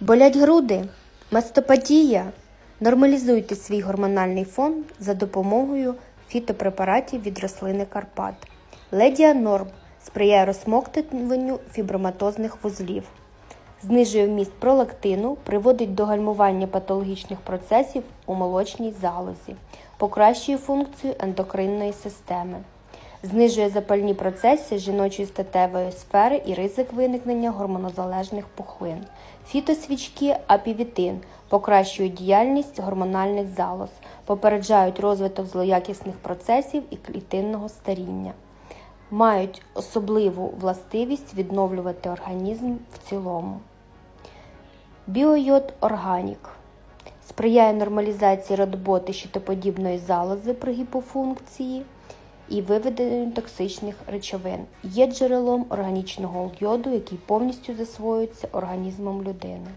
Болять груди, мастопатія. Нормалізуйте свій гормональний фон за допомогою фітопрепаратів від рослини Карпат. Ледія Норм сприяє розсмоктуванню фіброматозних вузлів, знижує вміст пролактину, приводить до гальмування патологічних процесів у молочній залозі, покращує функцію ендокринної системи. Знижує запальні процеси жіночої статевої сфери і ризик виникнення гормонозалежних пухлин. Фітосвічки апівітин покращують діяльність гормональних залоз, попереджають розвиток злоякісних процесів і клітинного старіння. Мають особливу властивість відновлювати організм в цілому. Біойод Органік сприяє нормалізації роботи щитоподібної залози при гіпофункції і виведенню токсичних речовин. Є джерелом органічного йоду, який повністю засвоюється організмом людини.